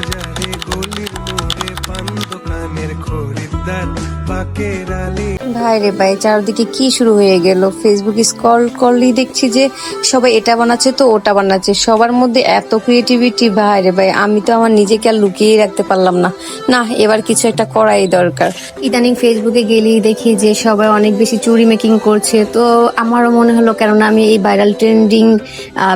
বাজারে গলির মোড়ে পান দোকানের খরিদ্দার বাকেরা ভাই রে ভাই, চারদিকে কি শুরু হয়ে গেল? ফেসবুক স্ক্রল করলেই দেখছি যে সবাই এটা বানাচ্ছে তো ওটা বানাচ্ছে। সবার মধ্যে এত ক্রিয়েটিভিটি ভাই রে ভাই, আমি তো আমার নিজেকে আর লুকিয়ে রাখতে পারলাম না। না, এবার কিছু একটা করাই দরকার। ইদানিং ফেসবুকে গেলেই দেখি যে সবাই অনেক বেশি চুরি মেকিং করছে। তো আমারও মনে হলো, কেননা আমি এই ভাইরাল ট্রেন্ডিং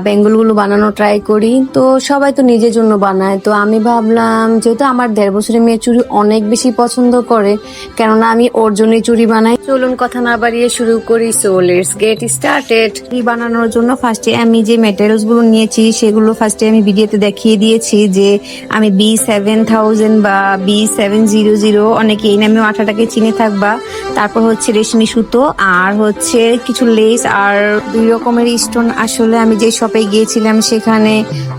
বেঙ্গলগুলো বানানো ট্রাই করি। তো সবাই তো নিজের জন্য বানায়। তো আমি ভাবলাম, যেহেতু আমার দেড় বছরের মেয়ে চুরি অনেক বেশি পছন্দ করে, কেননা আমি ওর জন্যই চুরি বানাই। চলুন কথা না বাড়িয়ে শুরু করি। সো লেটস গেট স্টার্টেড চুরি বানানোর জন্য ফার্স্টে আমি যে ম্যাটেরিয়ালসগুলো নিয়েছি, সেগুলো ফার্স্টে আমি ভিডিওতে দেখিয়ে দিয়েছি যে আমি বি সেভেন থাউজেন্ড বা বি সেভেন জিরো জিরো অনেকে এই নামে আঠাটাকে চিনে থাকবা। তারপর হচ্ছে রেশমি সুতো, আর হচ্ছে কিছু লেস আর দুই রকমের স্টোন আসলে আমি যে শপে গিয়েছিলাম, সেখানে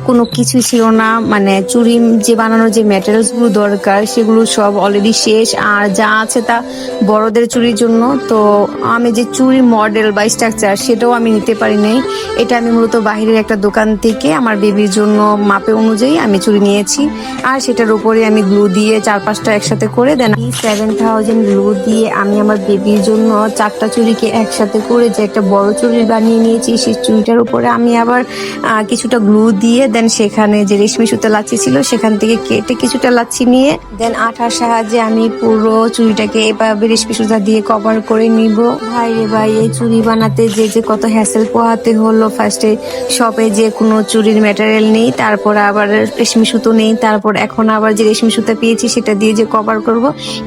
কোনো কিছু ছিল না। মানে চুরি যে বানানোর যে ম্যাটেরিয়ালসগুলো দরকার, সেগুলো সব অলরেডি শেষ। আর যা আছে তা বড়দের চুরির জন্য, তো আমি যে চুরি মডেল বা স্ট্রাকচার সেটাও আমি নিতে পারি নাই। এটা আমি মূলত বাহিরের একটা দোকান থেকে আমার বেবির জন্য মাপে অনুযায়ী আমি চুরি নিয়েছি। আর সেটার উপরে আমি গ্লু দিয়ে চার পাঁচটা একসাথে করে দেন সেভেন থাউজেন্ড গ্লু দিয়ে আমি আমার বেবির জন্য চারটা চুরিকে একসাথে করে যে একটা বড় চুরি বানিয়ে নিয়েছি, সেই চুরিটার উপরে আমি আবার কিছুটা গ্লু দিয়ে দেন সেখানে যে রেশমি সুতো লাচ্ছি ছিল, সেখান থেকে কেটে কিছুটা লাচ্ছি নিয়ে দেন আঠার সাহায্যে আমি পুরো চুড়িটাকে এভাবে রেশমি সুতা দিয়ে কভার করে নিব। ভাই রে ভাই, এই চুড়ি বানাতে যে যে কত হ্যাসেল পোহাতে হলো। ফার্স্টে শপে যে কোনো চুরির ম্যাটেরিয়াল নেই, তারপর আবার রেশমি সুতো নেই, তারপর এখন আবার যে রেশমি সুতো পেয়েছি সেটা দিয়ে যে কভার করব।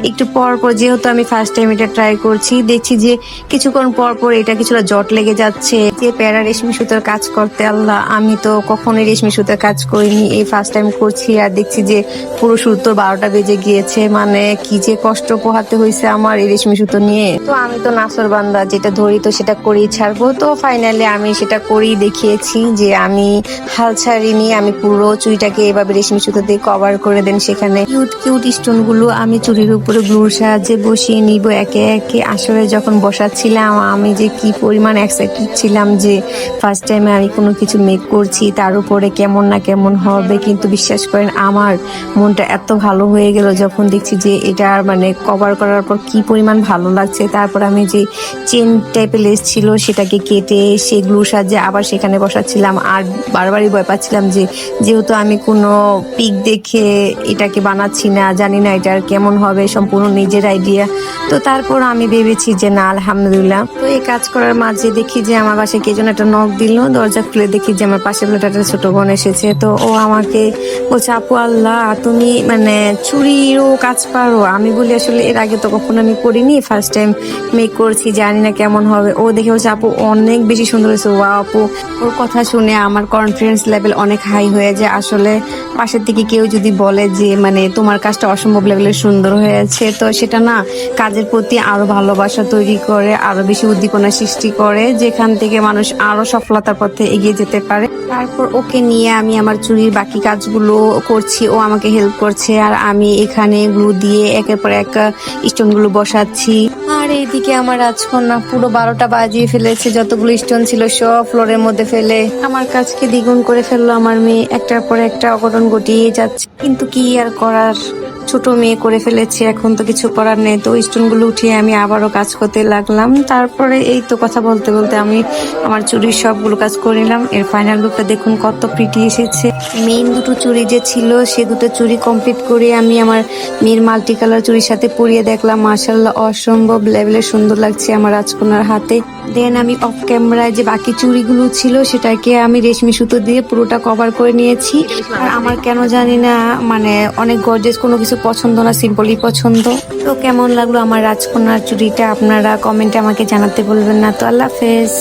একটু পর পর যেহেতু আমি ফার্স্ট টাইম এটা ট্রাই করছি, দেখছি যে কিছুক্ষণ পর পর এটা কিছুটা জট লেগে যাচ্ছে। যে প্যারা রেশমি সুতোর কাজ করতে, আল্লাহ, আমি তো কখনোই রেশমি সুতার কাজ করিনি। এই ফার্স্ট টাইম করছি আর দেখছি যে পুরো সুতোর বারোটা বেজে গিয়েছে। মানে কি যে কষ্ট পোহাতে হয়েছে আমার এই রেশমি সুতো নিয়ে। তো আমি তো নাসর বান্দা, যেটা ধরি তো সেটা করেই ছাড়বো। তো ফাইনালি আমি সেটা করেই দেখিয়েছি যে আমি হাল ছাড়িনি, আমি পুরো চুড়িটাকে এভাবে রেশমি সুতো দিয়ে কভার করে দেন সেখানে। কিউট কিউট স্টোনগুলো আমি চুড়ির উপরে গ্লুর সাহায্যে বসিয়ে নিব একে একে। আসলে যখন বসাচ্ছিলাম, আমি যে কি পরিমাণ এক্সাইটেড ছিলাম যে ফার্স্ট টাইমে আমি কোনো কিছু মেক করছি, তার উপরে কেমন না কেমন হবে। কিন্তু বিশ্বাস করেন, আমার মনটা এত ভালো হয়ে গেল যখন দেখছি যে এটা মানে কভার করার পর কি পরিমাণ ভালো লাগছে। তারপর আমি যে চেন টাইপের লেস ছিল সেটাকে কেটে সেগুলোর সাহায্যে আবার সেখানে বসাচ্ছিলাম। আর বারবারই ভয় পাচ্ছিলাম যে, যেহেতু আমি কোনো পিক দেখে এটাকে বানাচ্ছি না, জানি না এটার কেমন হবে, সম্পূর্ণ নিজের আইডিয়া তো তারপর আমি ভেবেছি যে, না, আলহামদুলিল্লাহ। তো এই কাজ করার মাঝে দেখি যে, আমার বাসায় কে যেন একটা নখ দিল, দরজা খুলে দেখি যে, আমার পাশে একটা ছোট বোন এসেছে। তো ও আমাকে বলছে, আপু, আল্লাহ, তুমি মানে চুরিরও কাজ পারো। আমি বলি, আসলে এর আগে তো কখনো আমি করিনি ফার্স্ট টাইম মেক করছি, জানি না কেমন হবে। ও দেখে বলছে, আপু, অনেক বেশি সুন্দর হয়েছে। ওয়া আপু। ওর কথা শুনে আমার কনফিডেন্স লেভেল অনেক হাই হয়ে যায়। আসলে পাশের থেকে কেউ যদি বলে যে মানে তোমার কাজটা অসম্ভব লেভেলের সুন্দর হয়েছে। তো সেটা না, কাজের প্রতি আরও ভালোবাসা তৈরি করে, আরও বেশি উদ্দীপনা সৃষ্টি করে, যেখান থেকে মানুষ আরও সফলতার পথে এগিয়ে যেতে পারে। তারপর ওকে নিয়ে আমি আমার চুরির বাকি কাজগুলো করছি, ও আমাকে হেল্প করছে, আর আমি এখানে গ্লু দিয়ে একের পর এক স্টোনগুলো বসাচ্ছি। আর এইদিকে আমার রাজকন্যা পুরো বারোটা বাজিয়ে ফেলেছে, যতগুলো স্টোন ছিল সব ফ্লোরের মধ্যে ফেলে। আমার কাজকে দ্বিগুণ করে ফেলল আমার মেয়ে, একটার পর একটা অঘটন ঘটিয়ে যাচ্ছে। কিন্তু কি আর করার? ছোট মেয়ে করে ফেলেছে, এখন তো কিছু করার নেই। তো স্টোনগুলো উঠিয়ে আমি আবারও কাজ করতে লাগলাম। তারপরে এই তো কথা বলতে বলতে আমি আমার চুরির সবগুলো কাজ করে নিলাম। এর ফাইনাল লুকটা দেখুন কত প্রিটি এসেছে। মেইন দুটো চুড়ি যে ছিল, সে দুটো চুড়ি কমপ্লিট করে আমি আমার মেয়ের মাল্টি কালার চুড়ির সাথে পরিয়ে দেখলাম। মার্শাল্লাহ অসম্ভব লেভেলের সুন্দর লাগছে আমার রাজকন্যার হাতে। দেন আমি অফ ক্যামেরায় যে বাকি চুড়িগুলো ছিল, সেটাকে আমি রেশমি সুতো দিয়ে পুরোটা কভার করে নিয়েছি। আর আমার কেন জানি না মানে অনেক গর্জেস কোনো কিছু পছন্দ না সিম্পলই পছন্দ। তো কেমন লাগল আমার রাজকন্যার চুড়িটা, আপনারা কমেন্টে আমাকে জানাতে বলবেন না। তো আল্লাহ হাফেজ।